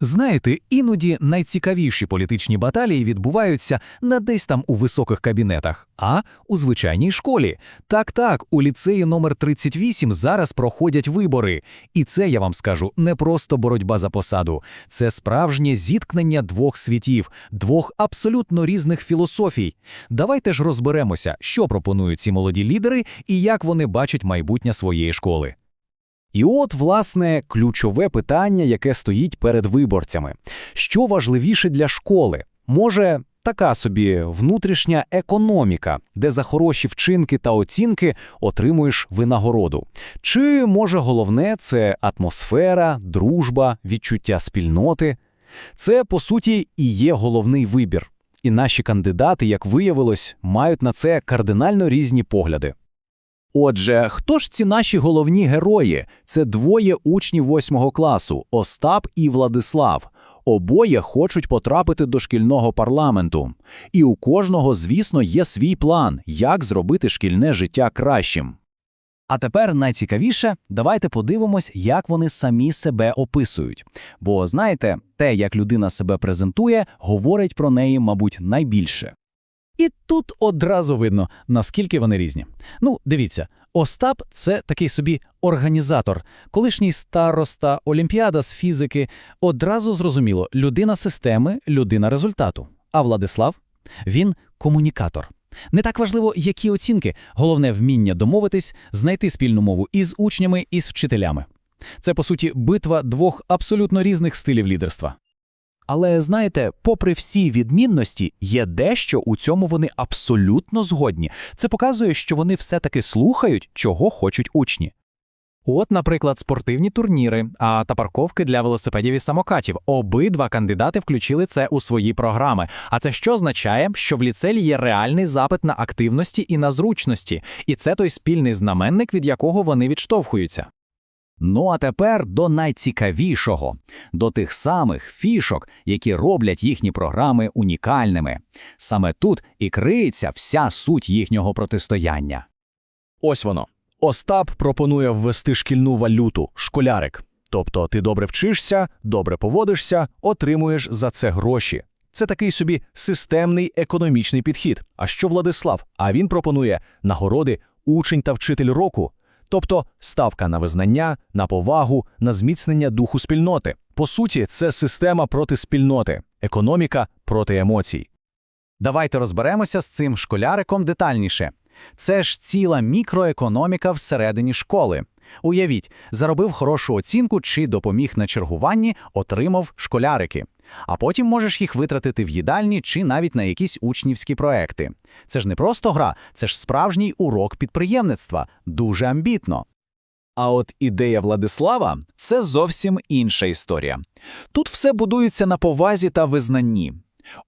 Знаєте, іноді найцікавіші політичні баталії відбуваються не десь там у високих кабінетах, а у звичайній школі. Так-так, у ліцеї номер 38 зараз проходять вибори. І це, я вам скажу, не просто боротьба за посаду. Це справжнє зіткнення двох світів, двох абсолютно різних філософій. Давайте ж розберемося, що пропонують ці молоді лідери і як вони бачать майбутнє своєї школи. І от, власне, ключове питання, яке стоїть перед виборцями. Що важливіше для школи? Може, така собі внутрішня економіка, де за хороші вчинки та оцінки отримуєш винагороду? Чи, може, головне це атмосфера, дружба, відчуття спільноти? Це, по суті, і є головний вибір. І наші кандидати, як виявилось, мають на це кардинально різні погляди. Отже, хто ж ці наші головні герої? Це двоє учнів восьмого класу Остап і Владислав. Обоє хочуть потрапити до шкільного парламенту. І у кожного, звісно, є свій план, як зробити шкільне життя кращим. А тепер найцікавіше, давайте подивимось, як вони самі себе описують. Бо знаєте, те, як людина себе презентує, говорить про неї, мабуть, найбільше. І тут одразу видно, наскільки вони різні. Ну, дивіться, Остап це такий собі організатор, колишній староста, олімпіада з фізики. Одразу зрозуміло, людина системи, людина результату. А Владислав він комунікатор. Не так важливо, які оцінки, головне вміння домовитись, знайти спільну мову із учнями, із вчителями. Це, по суті, битва двох абсолютно різних стилів лідерства. Але знаєте, попри всі відмінності, є дещо у цьому вони абсолютно згодні. Це показує, що вони все-таки слухають, чого хочуть учні. От, наприклад, спортивні турніри, а та парковки для велосипедів і самокатів. Обидва кандидати включили це у свої програми. А це що означає, що в ліцеї є реальний запит на активності і на зручності, і це той спільний знаменник, від якого вони відштовхуються. Ну а тепер до найцікавішого, до тих самих фішок, які роблять їхні програми унікальними. Саме тут і криється вся суть їхнього протистояння. Ось воно. Остап пропонує ввести шкільну валюту школярик. Тобто ти добре вчишся, добре поводишся, отримуєш за це гроші. Це такий собі системний економічний підхід. А що Владислав? А він пропонує нагороди учень та вчитель року. Тобто ставка на визнання, на повагу, на зміцнення духу спільноти. По суті, це система проти спільноти, економіка проти емоцій. Давайте розберемося з цим школяриком детальніше. Це ж ціла мікроекономіка всередині школи. Уявіть, заробив хорошу оцінку чи допоміг на чергуванні, отримав школярики. А потім можеш їх витратити в їдальні чи навіть на якісь учнівські проекти. Це ж не просто гра, це ж справжній урок підприємництва, дуже амбітно. А от ідея Владислава це зовсім інша історія. Тут все будується на повазі та визнанні.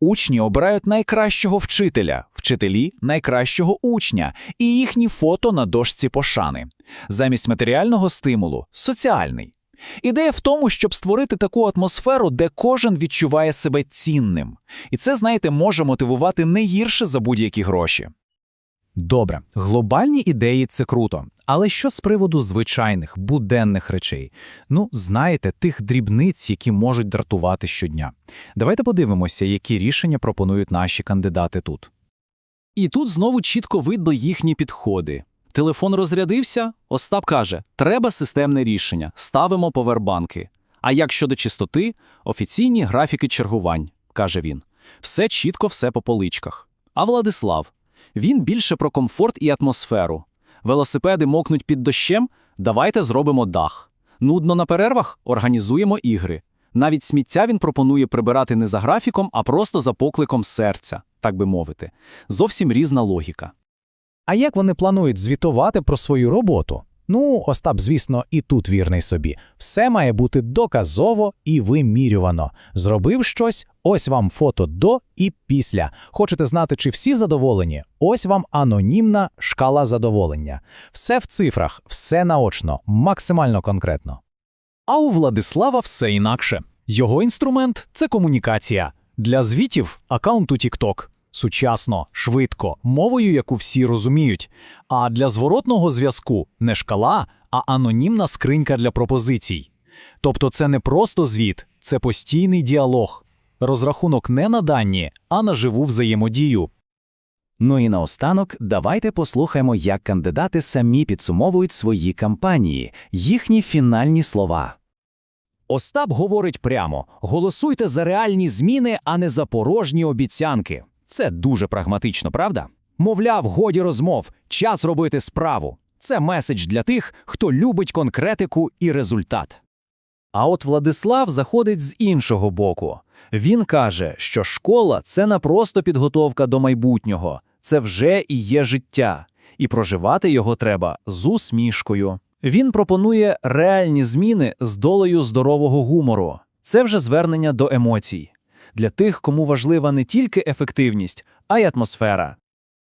Учні обирають найкращого вчителя, вчителі найкращого учня і їхні фото на дошці пошани. Замість матеріального стимулу соціальний. Ідея в тому, щоб створити таку атмосферу, де кожен відчуває себе цінним. І це, знаєте, може мотивувати не гірше за будь-які гроші. Добре, глобальні ідеї це круто. Але що з приводу звичайних буденних речей? Ну, знаєте, тих дрібниць, які можуть дратувати щодня. Давайте подивимося, які рішення пропонують наші кандидати тут. І тут знову чітко видно їхні підходи. Телефон розрядився, Остап каже: треба системне рішення, ставимо повербанки. А як щодо чистоти, офіційні графіки чергувань, каже він. Все чітко, все по поличках. А Владислав він більше про комфорт і атмосферу. Велосипеди мокнуть під дощем, давайте зробимо дах. Нудно на перервах організуємо ігри. Навіть сміття він пропонує прибирати не за графіком, а просто за покликом серця, так би мовити. Зовсім різна логіка. А як вони планують звітувати про свою роботу? Ну, Остап, звісно, і тут вірний собі. Все має бути доказово і вимірювано. Зробив щось, ось вам фото до і після. Хочете знати, чи всі задоволені? Ось вам анонімна шкала задоволення. Все в цифрах, все наочно, максимально конкретно. А у Владислава все інакше. Його інструмент це комунікація. Для звітів аккаунт у TikTok. Сучасно, швидко, мовою, яку всі розуміють. А для зворотного зв'язку не шкала, а анонімна скринька для пропозицій. Тобто це не просто звіт, Це постійний діалог. Розрахунок не на дані, а на живу взаємодію. Ну і наостанок, давайте послухаємо, як кандидати самі підсумовують свої кампанії, їхні фінальні слова. Остап говорить прямо: голосуйте за реальні зміни, а не за порожні обіцянки. Це дуже прагматично, правда? Мовляв, годі розмов, час робити справу. Це меседж для тих, хто любить конкретику і результат. А от Владислав заходить з іншого боку. Він каже, що школа це не просто підготовка до майбутнього, це вже і є життя, і проживати його треба з усмішкою. Він пропонує реальні зміни з долею здорового гумору. Це вже звернення до емоцій. Для тих, кому важлива не тільки ефективність, а й атмосфера.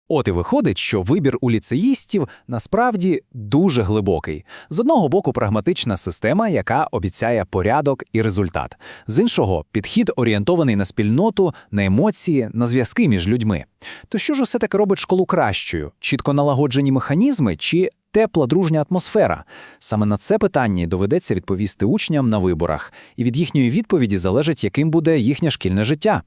От і виходить, що вибір у ліцеїстів насправді дуже глибокий. З одного боку, прагматична система, яка обіцяє порядок і результат. З іншого, підхід орієнтований на спільноту, на емоції, на зв'язки між людьми. То що ж усе таки робить школу кращою? Чітко налагоджені механізми чи тепла дружня атмосфера? Саме на це питання доведеться відповісти учням на виборах, і від їхньої відповіді залежить, яким буде їхнє шкільне життя.